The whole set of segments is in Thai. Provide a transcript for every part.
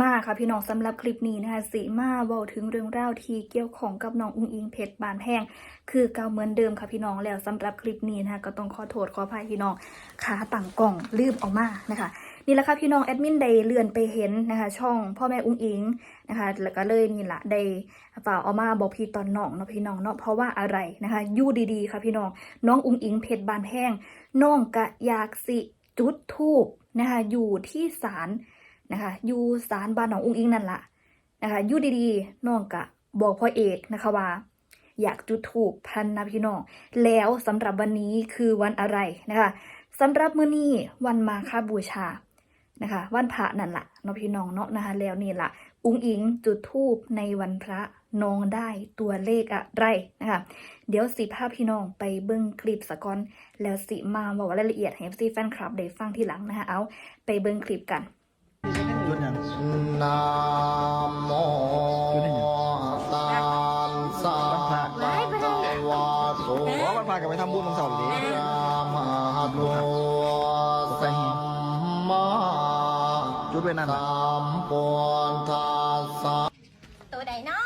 มาค่ะพี่น้องสำหรับคลิปนี้นะคะสีมาเว้าถึงเรื่องราวที่เกี่ยวของกับน้องอุ้งอิงเพชรบานแพงคือเก่าเหมือนเดิมค่ะพี่น้องแล้วสำหรับคลิปนี้นะคะก็ต้องขอโทษขออภัยพี่น้องขาต่างกล่องลืมออกมานะคะนี่แหละค่ะพี่น้องแอดมินได้เลื่อนไปเห็นนะคะช่องพ่อแม่อุ้งอิงนะคะแล้วก็เลยนี่แหละได้ฝ่าเอามาบอกพี่ตอนน้องเนาะพี่น้องเนาะเพราะว่าอะไรนะคะยู่ดีๆค่ะพี่น้องน้องอุ้งอิงเพชรบานแพงน้องกะยากสิจุดทูบนะคะอยู่ที่ศาล นะคะอยู่ศาลบ้านหนองอุ้งอิงนั่นละนะคะอยู่ดีๆน้องกะบอกพ่อเอกนะคะว่า อยากจุดถูกพันนะพี่น้อง แล้วสำหรับวันนี้คือวันอะไรนะคะสำหรับมื้อนี้วันมาฆบูชานะคะวันพระนั่นละเนาะพี่น้องเนาะนะคะแล้วนี่ละอุ้งอิงจุดทูบในวันพระน้องได้ตัวเลขอะไรนะคะเดี๋ยวสิภาพพี่น้องไปเบิ้งคลิปสะก่อนแล้วสิมาบอกรายละเอียดให้ซีแฟนคลับได้ฟังทีหลังนะคะเอาไปเบิ้งคลิปกัน นะโมตัสสะภะคะวะโตเพราะมันพากันไปทำบุญของเสาร์นี้อะมหาโลสัมมาจุดไปนั่นสัน่ะมพุทธัสสะตัวใดเนาะ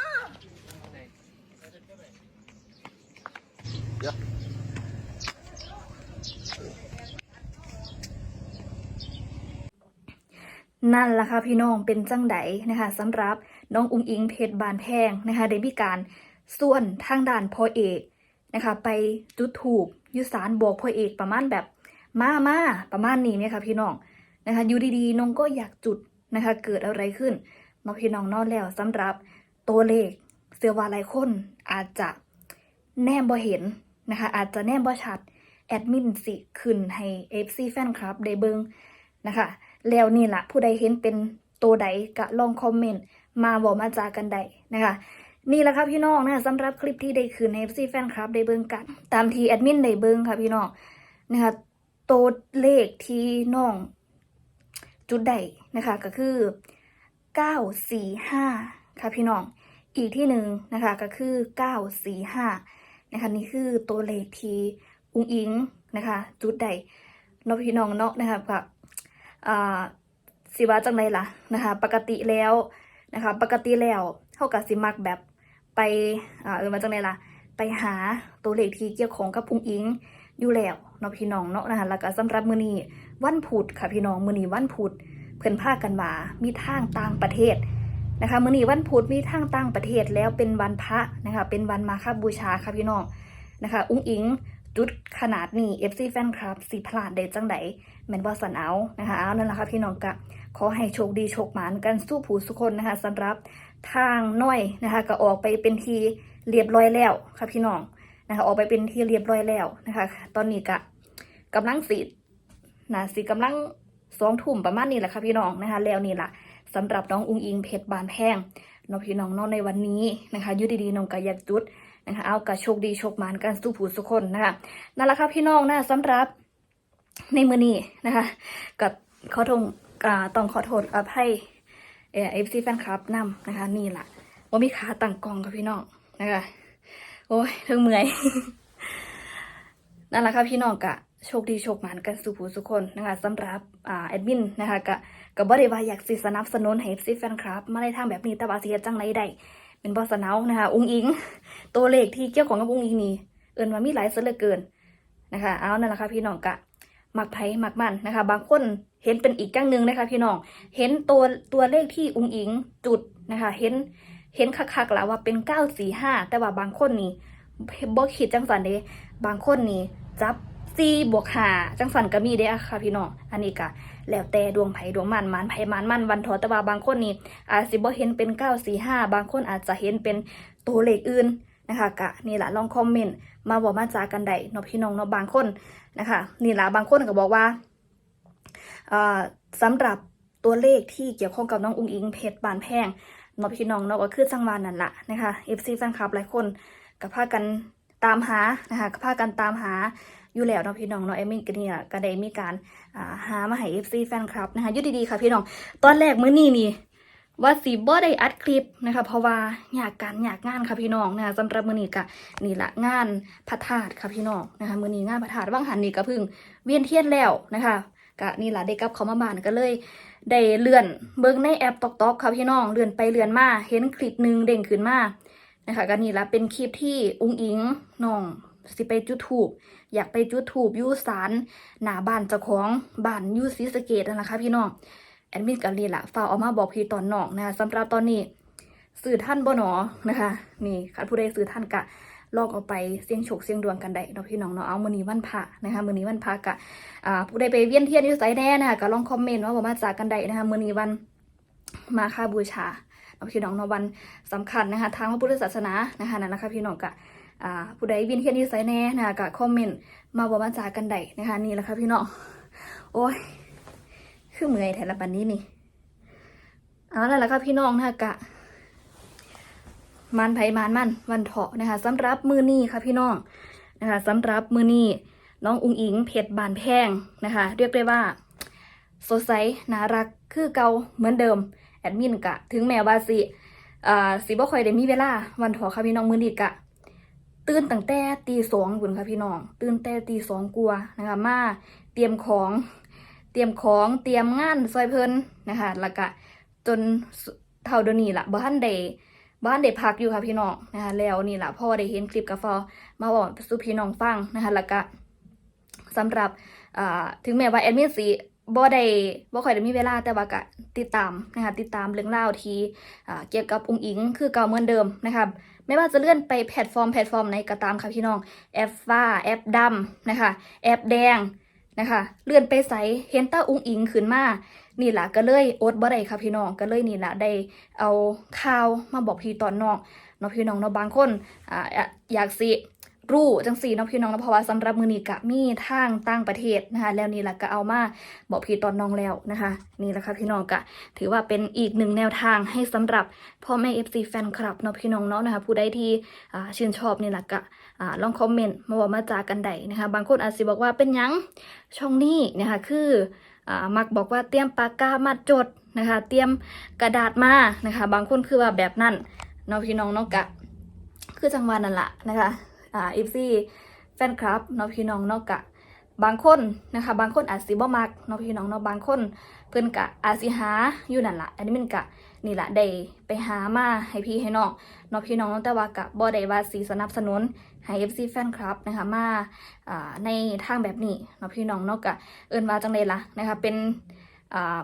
นั่นล่ะค่ะพี่น้องเป็นจังไดนะคะสำหรับน้องอุ้งอิงเพชรบานแพงนะคะได้มีการส่วนทางด่านพ่อเอกนะคะไปจุดถูกยุสารบอกพ่อเอกประมาณแบบมามาประมาณนี้เนี่ยค่ะพี่น้องนะคะอยู่ดีๆน้องก็อยากจุดนะคะเกิดอะไรขึ้นเนาพี่น้องนอกแล้วสำหรับตัวเลขเสือวาหลายคนอาจจะแนมบ่เห็นนะคะอาจจะแนมบ่ชัดแอดมินสิขึ้นให้ FC แฟนคลับได้เบิงนะคะ แล้วนี่ละผู้ใดเห็นเป็นตัวใดก็ลองคอมเมนต์มาบอกมาจากันได้นะคะนี่แหละครับพี่น้องนะสำหรับคลิปที่ได้คืนใน FC แฟนคลับได้เบิ่งกัน ตามที่แอดมินได้เบิ่งค่ะพี่น้องนะคะตัวเลขที่น้อง จุดใดนะคะ ก็คือ945ค่ะพี่น้อง อีกที่หนึ่งนะคะก็คือ945นะคะนี่คือตัวเลขที่อุ้งอิงนะคะ จุดใดเนาะพี่น้องเนาะนะคะกับ สิว่าจังไดล่ะนะคะ ปกติแล้วนะคะ ปกติแล้วเท่ากับสิมักแบบไปเออมาจังไดล่ะ ไปหาตัวเลขที่เกี่ยวของกับพุงอิงอยู่แล้วเนาะพี่น้องเนาะนะคะแล้วก็สำหรับมือนี้วันพุธค่ะพี่น้องมือนี้วันพุธเพิ่นพากันมามีทางต่างประเทศนะคะมือนี้วันพุธมีทางต่างประเทศแล้วเป็นวันพระนะคะเป็นวันมาฆบูชาค่ะพี่น้องนะคะ อุ้งอิง จุดขนาดนี้ FC แฟนคลับสิพลาดได้จังไดแม่นว่าสันเอานะคะเอานั่นแหละค่ะพี่น้องกะขอให้โชคดีโชคหมานกันสู้ผู้สุคนนะคะสำหรับทางน้อยนะคะก็ออกไปเป็นทีเรียบร้อยแล้วค่ะพี่น้องนะคะออกไปเป็นที่เรียบร้อยแล้วนะคะ ตอนนี้กะกำลังสีนะสีกำลังสองทุ่มประมาณนี้แหละค่ะพี่น้องนะคะ แล้วนี่แหละสำหรับน้องอุงอิงเพชรบานแพงน้องพี่น้องน้องในวันนี้นะคะยุดีๆน้องกะอยากจุด นะคะเอากะโชคดีโชคหมานกันสู้ผู้สุคนนะคะนั่นแหละค่ะพี่น้องนะสำหรับในมือนี้นะคะกับขอโทษอ่าต้องขอโทษอภัยเอฟซีแฟนคลับนำนะคะ นี่แหละว่ามีขาตั้งกองกับพี่น้องนะคะโอ้ยเทิงเมื่อยนั่นแหละค่ะพี่น้องกะโชคดีโชคหมานกันสุขูสุคนนะคะสำหรับอ่าแอดมินนะคะกะกับ่ได้ว่าอยากสิสนับสนุนให้เอฟซีแฟนคลับ มาในทางแบบนี้แต่ว่าเฮ็ดจังไรได้ เป็นบอสเนานะคะอุ้งอิง ตัวเลขที่เกี่ยวของกับอุ้งอิงนี่เอินว่ามีหลายเสือเหลือเกินนะคะ เอานั่นแหละค่ะพี่น้องกะหมักไผ่หมักมันนะคะ บางคนเห็นเป็นอีกจังหนึ่งนะคะ พี่น้อง เห็นตัวตัวเลขที่อุงอิงจุดนะคะ เห็นเห็นคักๆแล้วว่าเป็นเก้าสี่ห้าแต่ว่าบางคนนี่บ่คิดจังสันเด้บางคนนี่จับ สี่บวกห้าจังสันก็มีเด้อค่ะพี่น้องอันนี้ก็แล้วแต่ดวงไผ่ดวงมันมันไผ่มันมันวันทอต่ว่าบางคนนี่อาจสิบ่เห็นเป็นเก้าสี่ห้าบางคนอาจจะเห็นเป็นตัวเลขอื่นนะคะกะนี่แหละลองคอมเมนต์มาบอกมาจากันได้เนาะพี่น้องเนาะบางคนนะคะนี่แหละบางคนก็บอกว่าเอ่อสำหรับตัวเลขที่เกี่ยวข้องกับน้องอุ้งอิงเพชรบานแพงเนอพี่น้องเนาะก็คือจังหวานนั่นแหละนะคะ FC แฟนคลับหลายคนก็พากันตามหานะคะก็พากันตามหา อยู่แล้วเนาะพี่น้องเนาะเอมี่ก็เนี่ยก็ได้มีการหามาให้ FC แฟนคลับนะคะยุดดีๆค่ะพี่น้อง ตอนแรกมื้อนี้นี่ว่าสีบ่ได้อัดคลิปนะคะเพราะว่าอยากการอยากงานค่ะพี่น้องนะคะสำหรับมื้อนี้ก็นี่ละงานพระธาตุค่ะพี่น้องนะคะมื้อนี้งานพระธาตุว่างหันนี่ก็เพึ่งเวียนเทียนแล้วนะคะก็นี่ละได้กลับเขามาบ้านก็เลยได้เลื่อนเบิ่งในแอปตอกตอกค่ะพี่น้องเลื่อนไปเลื่อนมาเห็นคลิปหนึ่งเด้งขึ้นมานะคะก็นี่ละเป็นคลิปที่อุ้งอิงน้องสิไปจุดถูบ อยากไปจุดถูบยูสารหน้าบ้านเจ้าของบ้านยูซีสเกตนั่นแหละค่ะพี่น้องแอดมินกับลีละฝากเออกมาบอกพี่ตอนน้องนะะสำหรับตอนนี้สื่อท่านบ่หนอนะคะ นี่คันผู้ใดสื่อท่านกะลองเอาไปเสี่ยงโชคเสี่ยงดวงกันได้เนาะพี่น้องเนาะเอามือนี้วันพระนะคะมือนี้วันพระกะอ่าผู้ใดไปเวียนเทียนอยู่ไสแน่นะคะก็ลองคอมเมนต์ว่าบ่มาจากกันได้นะคะมือนี้วันมาค่าบูชาเนาะพี่น้องเนาะวันสำคัญนะคะทางพระพุทธศาสนานะคะนั่นนะคะพี่น้องกะ อ่าผู้ใดวียนเทียนอยู่ไสแน่นะคะก็คอมเมนต์มาบ่มาจากกันได้นะคะนี่แหละค่ะพี่น้องโอ้ยคือเมื่อยแท้ละบัดนี้นี่เอาแล้วล่ะค่ะพี่น้องนะคะกะมันไผ่มานมันวันเถาะนะคะสำหรับมือนี้ค่ะพี่น้องนะคะสำหรับมือนี้น้องอุงอิงเพชรบานแพงนะคะ เรียกได้ว่าสดใสน่ารักคือเก่าเหมือนเดิมแอดมินกะ ถึงแม้ว่าสิอ่าสิบ่ค่อยได้มีเวลาวันเถาะค่ะพี่น้องมือนี้กะ ตื่นตั้งแต่ตีสองบุญค่ะพี่น้อง ตื่นแต่ตีสองกลัวนะคะมาเตรียมของเตรียมของเตรียมงานซอยเพลินนะคะแล้วก็จนเท่าเดี๋ยวนี้ละบ้านใดบ้านเด็กพักอยู่ค่ะพี่น้องนะคะแล้วนี่แหละพ่อได้เห็นคลิปกาฟอมาบอกสู่พี่น้องฟังนะคะแล้วก็สำหรับถึงแม้ว่าแอดมินสี บ่ได้บ่ค่อยได้มีเวลาแต่ว่าก็ติดตามนะคะติดตามเรื่องราวที่เกี่ยวกับองค์อิง คือเก่าเหมือนเดิมนะคะไม่ว่าจะเลื่อนไปแพลตฟอร์มแพลตฟอร์มไหนก็ตามค่ะพี่น้องแอปฟ้าแอปดำนะคะแอปแดงนะคะเลื่อนไปใสเห็นแตาองค์อิงขึ้นมานี่แหละก็เลยอดบ่ได้ค่ะพี่น้องก็เลยนี่แหละได้เอาข่าวมาบอกพี่ตอนน้องเนาะพี่น้องเนาะบางคนอ่าอยากอยากสิ รู้จังสีเนาะพี่น้องนะเพราะว่าสำหรับมือนี้กะมีทางต่างประเทศนะคะ แล้วนี่แหละก็เอามาบอกพี่ตอนน้องแล้วนะคะ นี่แหละค่ะพี่น้องกะ ถือว่าเป็นอีกหนึ่งแนวทางให้สำหรับพ่อแม่ FC แฟนคลับเนาะพี่น้องเนาะนะคะ ผู้ใดที่ชื่นชอบนี่แหละกะลองคอมเมนต์มาบอกมาจากกันได้นะคะ บางคนอาจจะบอกว่าเป็นยังช่องนี้นะคะคืออมักบอกว่าเตรียมปากกามาจดนะคะ เตรียมกระดาษมานะคะ บางคนคือว่าแบบนั้นเนาะพี่น้องเนาะกะ คือจังหวะนั่นแหละนะคะ อ่าเอฟซีแฟนคลับเนาะพี่น้องเนาะกะบางคนนะคะบางคนอาจสิบ่มักเนาะพี่น้องเนาะบางคนเพิ่นกะอาจสิหาอยู่นั่นละอันนี้มันกะนี่ละได้ไปหามาให้พี่ให้น้องเนาะพี่น้องแต่ว่ากะบ่ได้ว่าสิสนับสนุนให้ FC แฟนคลับนะคะมาอ่าในทางแบบนี้เนาะพี่น้องเนาะกะเอิ้นว่าจังไดล่ะนะคะเป็นอ่า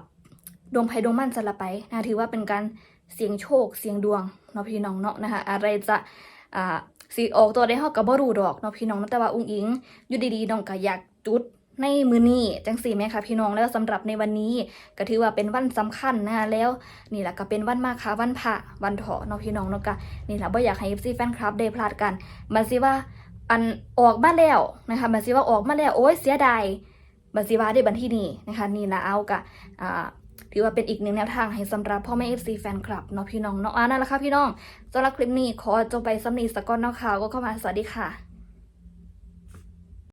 ดวงไพ่ดวงมั่นจะละไปนะถือว่าเป็นการเสี่ยงโชคเสี่ยงดวงเนาะพี่น้องเนาะนะคะอะไรจะอ่า สีออกตัวได้เฮากับบ่รู้ดอกเนาะพี่น้องนาะแต่ว่าอุ้งอิงอยู่ดีๆน้องก็อยากจุดในมือนี้จังสี่ไหมคะพี่น้องแล้วสำหรับในวันนี้ก็ถือว่าเป็นวันสำคัญนะคะแล้วนี่แหละก็เป็นวันมาคะวันพระวันเถาะเนาะพี่น้องเนาะก็นี่แหละบ่อยากให้ FC แฟนคลับได้พลาดกันมันสิว่าอันออกมาแล้วนะคะมันสิว่าออกมาแล้วโอ้ยเสียดายมันสิว่าได้บันที่นี้นะคะนี่ละเอากะอ่า ถือว่าเป็นอีกหนึ่งแนวทางให้สำหรับพ่อแม่ FC แฟนคลับเนาะพี่น้องเนาะอ่านั่นแหละค่ะพี่น้องสำหรับคลิปนี้ขอจบไปสำนีสกอนเนาะค่ะก็เข้ามาสวัสดีค่ะ